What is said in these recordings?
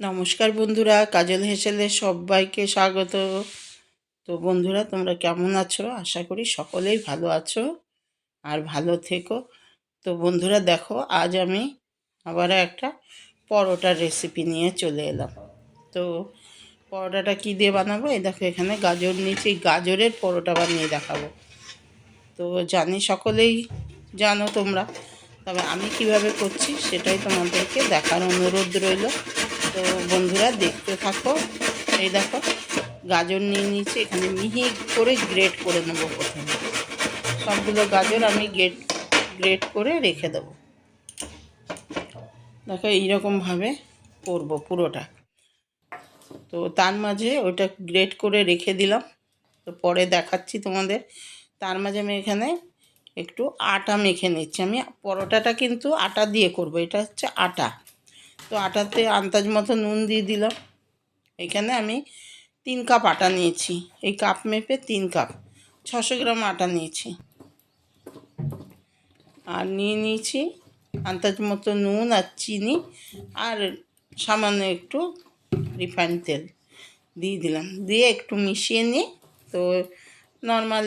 নমস্কার বন্ধুরা, কাজল হেসেলে সবাইকে স্বাগত। তো বন্ধুরা, তোমরা কেমন আছো? আশা করি সকলেই ভালো আছো আর ভালো থেকো। তো বন্ধুরা, দেখো, আজ আমি আবার একটা পরোটার রেসিপি নিয়ে চলে এলাম। তো পরোটাটা কী দিয়ে বানাবো? এই দেখো, এখানে গাজর নিয়েছি, গাজরের পরোটা বানিয়ে দেখাবো। তো জানি সকলেই জানো তোমরা, তবে আমি কীভাবে করছি সেটাই তোমাদেরকে দেখার অনুরোধ রইল। তো বন্ধুরা, দেখতে থাকো। এই দেখো, গাজর নিয়ে নিয়েছি। এখানে মিহি করে গ্রেট করে নেব প্রথমে। সবগুলো গাজর আমি গ্রেট গ্রেট করে রেখে দেবো। দেখো, এইরকমভাবে করব পুরোটা। তো তার মাঝে ওটা গ্রেট করে রেখে দিলাম। তো পরে দেখাচ্ছি তোমাদের। তার মাঝে আমি এখানে একটু আটা মেখে নিচ্ছি। আমি পরোটাটা কিন্তু আটা দিয়ে করব। এটা হচ্ছে আটা। তো আটাতে আন্দাজ মতো নুন দিয়ে দিলাম। এখানে আমি তিন কাপ আটা নিয়েছি। এই কাপ মেপে তিন কাপ, ছশো গ্রাম আটা নিয়েছি। আর নিয়ে নিয়েছি আন্দাজ মতো নুন আর চিনি আর সামান্য একটু রিফাইন তেল দিয়ে দিলাম। দিয়ে একটু মিশিয়ে নিয়ে তো নর্মাল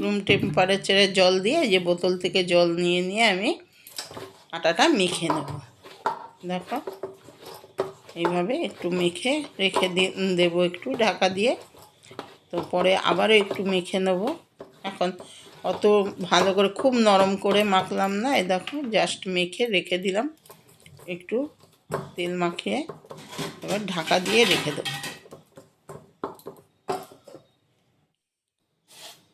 রুম টেম্পারেচারে জল দিয়ে যে বোতল থেকে জল নিয়ে নিয়ে আমি আটাটা মেখে নেব। দেখো, এইভাবে একটু মেখে রেখে দেবো একটু ঢাকা দিয়ে। তো পরে আবারও একটু মেখে নেব। এখন অত ভালো করে খুব নরম করে মাখলাম না এ দেখো জাস্ট মেখে রেখে দিলাম। একটু তেল মাখিয়ে এবার ঢাকা দিয়ে রেখে দেবো।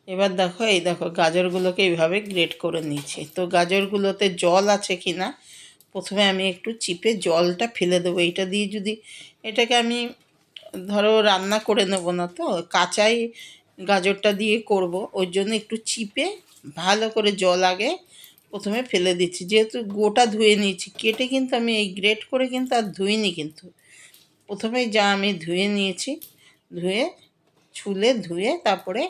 এবার দেখো, এই দেখো, গাজরগুলোকে এইভাবে গ্রেট করে নিয়েছি তো গাজরগুলোতে জল আছে কি না প্রথমে আমি একটু চিপে জলটা ফেলে দেবো। এটা দিয়ে যদি এটাকে আমি, ধরো রান্না করে নেব না তো, কাঁচাই গাজরটা দিয়ে করব। ওই জন্য একটু চিপে ভালো করে জল আগে প্রথমে ফেলে দিচ্ছি। যেহেতু গোটা ধুয়ে নিয়েছি, কেটে কিন্তু আমি এই গ্রেট করে কিন্তু আর ধুইনি কিন্তু। প্রথমেই যা আমি ধুয়ে নিয়েছি, ধুয়ে, ছুলে ধুয়ে তারপরে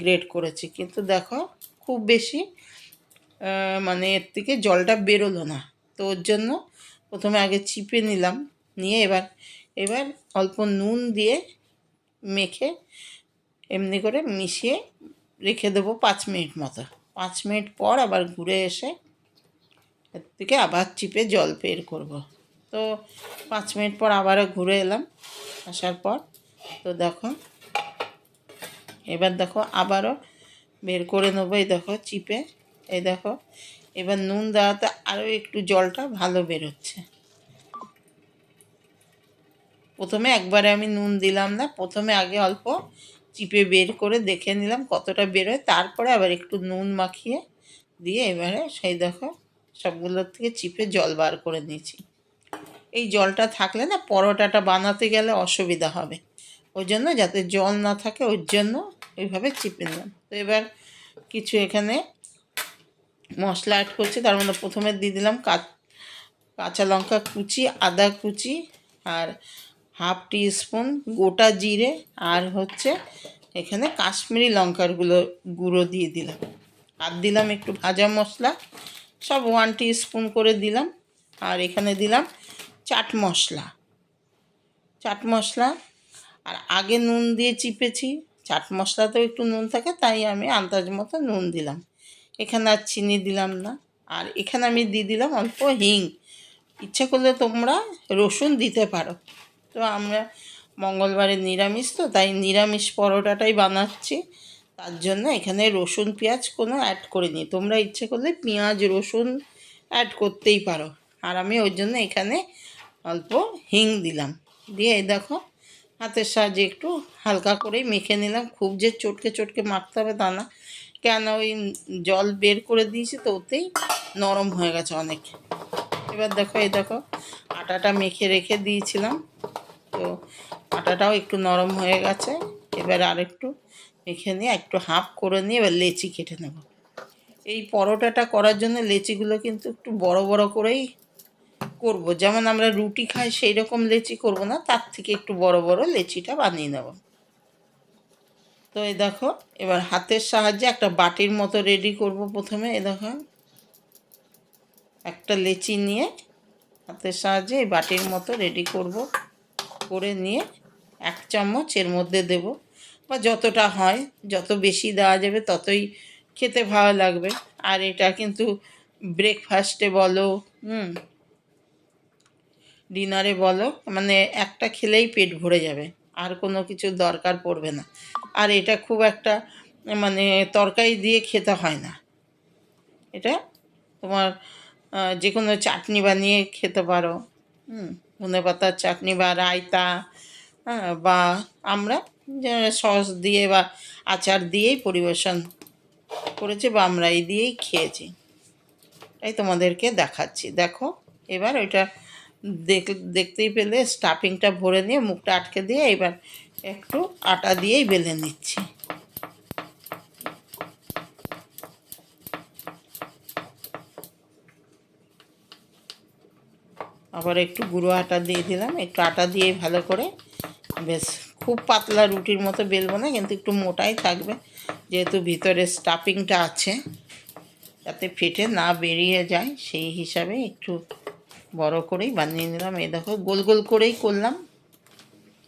গ্রেট করেছি। কিন্তু দেখো, খুব বেশি মানে এর থেকে জলটা বেরোলো না। তো ওর জন্য। প্রথমে আগে চিপে নিলাম, নিয়ে এবার এবার অল্প নুন দিয়ে মেখে এমনি করে মিশিয়ে রেখে দেবো পাঁচ মিনিট মতো। পাঁচ মিনিট পর আবার ঘুরে এসে এর থেকে আবার চিপে জল বের করব। তো পাঁচ মিনিট পর আবারও ঘুরে এলাম, আসার পর তো দেখো, এবার দেখো আবারও বের করে নেব এই দেখো চিপে। এই দেখো এবার নুন দেওয়াতে আরও একটু জলটা ভালো বেরোচ্ছে। প্রথমে একবারে আমি নুন দিলাম না, প্রথমে আগে অল্প চিপে বের করে দেখে নিলাম কতটা বেরোয়, তারপরে আবার একটু নুন মাখিয়ে দিয়ে এবারে সেই দেখো সবগুলোর থেকে চিপে জল বার করে নিয়েছি। এই জলটা থাকলে না পরোটাটা বানাতে গেলে অসুবিধা হবে, ওই জন্য যাতে জল না থাকে ওর জন্য ওইভাবে চিপে নিলাম। তো এবার কিছু এখানে মশলা অ্যাড করছি, তার মধ্যে প্রথমে দিয়ে দিলাম কাঁচা লঙ্কা কুচি, আদা কুচি আর হাফ টি স্পুন গোটা জিরে আর হচ্ছে এখানে কাশ্মীরি লঙ্কারগুলো গুঁড়ো দিয়ে দিলাম। আর দিলাম একটু ভাজা মশলা, সব ওয়ান টি স্পুন করে দিলাম। আর এখানে দিলাম চাট মশলা। চাট মশলা, আর আগে নুন দিয়ে চিপেছি, চাট মশলাতেও একটু নুন থাকে, তাই আমি আন্দাজ মতো নুন দিলাম। এখানে আর চিনি দিলাম না। আর এখানে আমি দিয়ে দিলাম অল্প হিং। ইচ্ছা করলে তোমরা রসুন দিতে পারো। তো আমরা মঙ্গলবারে নিরামিষ, তো তাই নিরামিষ পরোটাটাই বানাচ্ছি। তার জন্য এখানে রসুন, পেঁয়াজ কোনো অ্যাড করিনি। তোমরা ইচ্ছে করলে পেঁয়াজ, রসুন অ্যাড করতেই পারো। আর আমি ওই জন্য এখানে অল্প হিং দিলাম। দিয়ে এই দেখো, হাতের সাহায্যে একটু হালকা করেই মেখে নিলাম। খুব যে চটকে চটকে মাখতে হবে তা না। কেন ওই জল বের করে দিয়েছি তো ওতেই নরম হয়ে গেছে অনেক। এবার দেখো, এই দেখো, আটাটা মেখে রেখে দিয়েছিলাম। তো আটাটাও একটু নরম হয়ে গেছে। এবার আর একটু মেখে নিয়ে একটু হাফ করে নিয়ে এবার লেচি কেটে নেব। এই পরোটাটা করার জন্য লেচিগুলো কিন্তু একটু বড় বড় করেই করব। যেমন আমরা রুটি খাই সেই রকম লেচি করব না, তার থেকে একটু বড় বড় লেচিটা বানিয়ে নেব। তো এই দেখো, এবার হাতের সাহায্যে একটা বাটির মতো রেডি করব প্রথমে এ দেখো। একটা লেচি নিয়ে হাতের সাহায্যে এই বাটির মতো রেডি করব, করে নিয়ে এক চামচ এর মধ্যে দেব। বা যতটা হয়, যত বেশি দেওয়া যাবে ততই খেতে ভালো লাগবে। আর এটা কিন্তু ব্রেকফাস্টে বলো, হুম ডিনারে বলো মানে একটা খেলেই পেট ভরে যাবে। আর কোনো কিছু দরকার পড়বে না। আর এটা খুব একটা মানে তরকারি দিয়ে খেতে হয় না। এটা তোমার যে কোনো চাটনি বানিয়ে খেতে পারো। হুম, ধনে পাতার চাটনি বা রায়তা হ্যাঁ বা আমরা সস দিয়ে বা আচার দিয়েই পরিবেশন করেছি বা আমরা এই দিয়েই খেয়েছি। তাই তোমাদেরকে দেখাচ্ছি। দেখো, এবার ওইটা দেখতেই পেলে স্টাফিংটা ভরে নিয়ে মুখটা আটকে দিয়ে এবার একটু আটা দিয়েই বেলে নিচ্ছি। আবার একটু গুঁড়ো আটা দিয়ে দিলাম, একটু আটা দিয়ে ভালো করে, বেশ খুব পাতলা রুটির মতো বেলবো না, কিন্তু একটু মোটাই থাকবে, যেহেতু ভিতরে স্টাফিংটা আছে, যাতে ফেটে না বেরিয়ে যায়, সেই হিসাবে একটু বড় করেই বানিয়ে নিলাম। এই দেখো, গোল গোল করেই করলাম।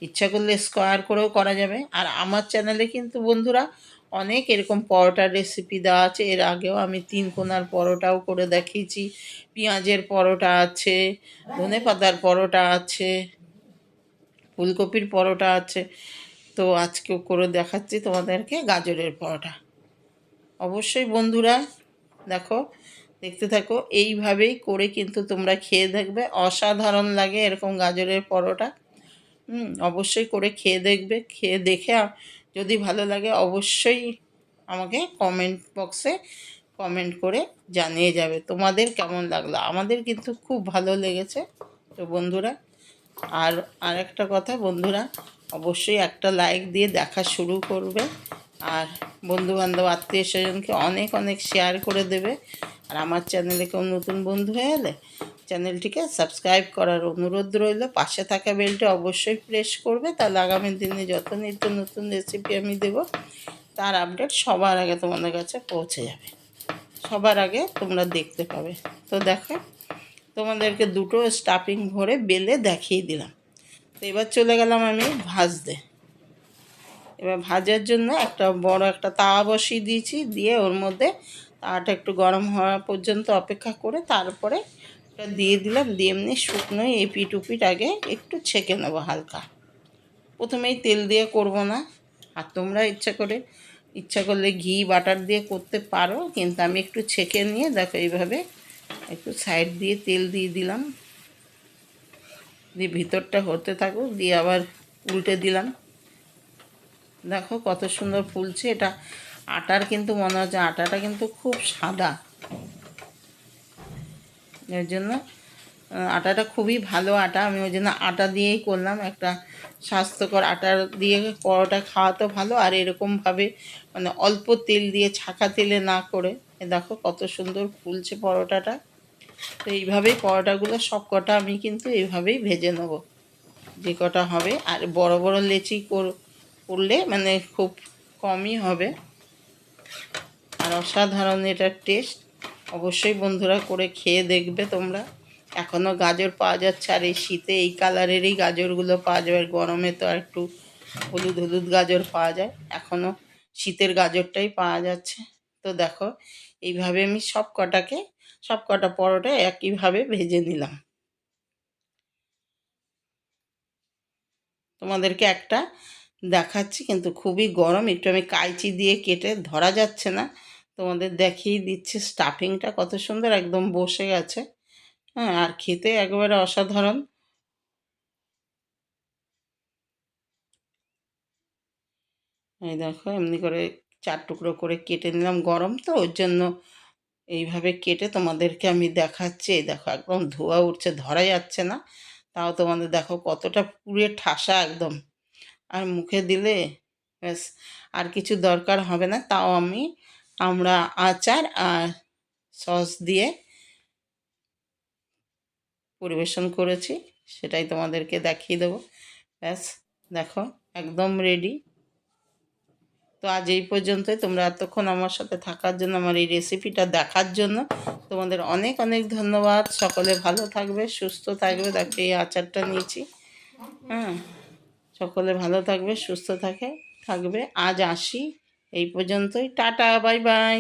ইচ্ছা করলে স্কোয়ার করেও করা যাবে। আর আমার চ্যানেলে কিন্তু বন্ধুরা অনেক এরকম পরোটার রেসিপি দেওয়া আছে। এর আগেও আমি তিন কোনার পরোটাও করে দেখিয়েছি। পেঁয়াজের পরোটা আছে, ধনে পাতার পরোটা আছে, ফুলকপির পরোটা আছে। তো আজকেও করে দেখাচ্ছি তোমাদেরকে গাজরের পরোটা। অবশ্যই বন্ধুরা দেখো দেখতে থাকো। এইভাবেই করে কিন্তু তোমরা খেয়ে দেখবে। অসাধারণ লাগে এরকম গাজরের পরোটা। হুম, অবশ্যই করে খেয়ে দেখবে। খেয়ে দেখে যদি ভালো লাগে অবশ্যই আমাকে কমেন্ট বক্সে কমেন্ট করে জানিয়ে যাবে। তোমাদের কেমন লাগল? আমাদের কিন্তু খুব ভালো লেগেছে তো বন্ধুরা। আর আরেকটা কথা বন্ধুরা, অবশ্যই একটা লাইক দিয়ে দেখা শুরু করবে। আর বন্ধু বান্ধব আত্মীয় স্বজনকে অনেক অনেক শেয়ার করে দেবে। আর আমার চ্যানেলে কেউ নতুন বন্ধু হয়ে এলে চ্যানেলটিকে সাবস্ক্রাইব করার অনুরোধ রইল। পাশে থাকা বেলটা অবশ্যই প্রেস করবে। তাহলে আগামী দিনে যত নিত্য নতুন রেসিপি আমি দেব, তার আপডেট সবার আগে তোমাদের কাছে পৌঁছে যাবে। সবার আগে তোমরা দেখতে পাবে। তো দেখো, তোমাদেরকে দুটো স্টাফিং ভরে বেলে দেখিয়ে দিলাম। তো এবার চলে গেলাম আমি ভাজতে। এবার ভাজার জন্য একটা বড় একটা তাওয়া বসিয়ে দিয়েছি। দিয়ে ওর মধ্যে তাওয়াটা একটু গরম হওয়া পর্যন্ত অপেক্ষা করে তারপরে ওটা দিয়ে দিলাম। দিয়ে এমনি শুকনোই এপিট উপিট আগে একটু ছেঁকে নেব হালকা। প্রথমেই তেল দিয়ে করব না। আর তোমরা ইচ্ছা করে, ইচ্ছা করলে ঘি, বাটার দিয়ে করতে পারো, কিন্তু আমি একটু ছেঁকে নিয়ে দেখো এইভাবে একটু সাইড দিয়ে তেল দিয়ে দিলাম। দিয়ে ভিতরটা হতে থাকুক, দিয়ে আবার উল্টে দিলাম। দেখো কত সুন্দর ফুলছে। এটা আটার কিন্তু মনে হচ্ছে আটাটা কিন্তু খুব সাদা। এর জন্য আটাটা খুবই ভালো আটা। আমি ওই জন্য আটা দিয়েই করলাম। একটা স্বাস্থ্যকর আটা দিয়ে পরোটা খাওয়া তো ভালো। আর এরকমভাবে মানে অল্প তেল দিয়ে ছাকা তেলে না করে দেখো কত সুন্দর ফুলছে পরোটাটা। তো এইভাবেই পরোটাগুলো সব কটা আমি কিন্তু এইভাবেই ভেজে নেব। যে কটা হবে। আর বড় বড় লেচি কর- করলে মানে খুব কমই হবে। আর অসাধারণ এটার টেস্ট অবশ্যই বন্ধুরা করে খেয়ে দেখবে তোমরা। এখনও গাজর পাওয়া যাচ্ছে, আর এই শীতে এই কালারেরই গাজরগুলো পাওয়া যাবে। আর গরমে তো আর একটু হলুদ হলুদ গাজর পাওয়া যায়। এখনও শীতের গাজরটাই পাওয়া যাচ্ছে। তো দেখো, এইভাবে আমি সব কটাকে সব কটা পরোটা একইভাবে ভেজে নিলাম। তোমাদেরকে একটা দেখাচ্ছি, কিন্তু খুবই গরম। একটু আমি কাইচি দিয়ে কেটে, ধরা যাচ্ছে না। তোমাদের দেখিয়ে দিচ্ছি, স্টাফিংটা কত সুন্দর একদম বসে গেছে। হ্যাঁ আর খেতে একেবারে অসাধারণ। এই দেখো, এমনি করে চার টুকরো করে কেটে নিলাম গরম। তো ওর জন্য এইভাবে কেটে তোমাদেরকে আমি দেখাচ্ছি। এই দেখো, একদম ধোয়া উঠছে, ধরা যাচ্ছে না। তাও তোমাদের দেখো কতটা পুড়ে ঠাসা একদম। আর মুখে দিলে ব্যাস, আর কিছু দরকার হবে না। তাও আমি, আমরা আচার আর সস দিয়ে পরিবেশন করেছি, সেটাই তোমাদেরকে দেখিয়ে দেবো। ব্যাস, দেখো, একদম রেডি তো আজ এই পর্যন্তই। তোমরা এতক্ষণ আমার সাথে থাকার জন্য, আমার এই রেসিপিটা দেখার জন্য তোমাদের অনেক অনেক ধন্যবাদ। সকলে ভালো থাকবে, সুস্থ থাকবে। তাকে এই আচারটা নিয়েছি। হ্যাঁ। সকলে ভালো থাকবে সুস্থ থাকে থাকবে। আজ আসি। এই পর্যন্তই। Ta ta bye bye.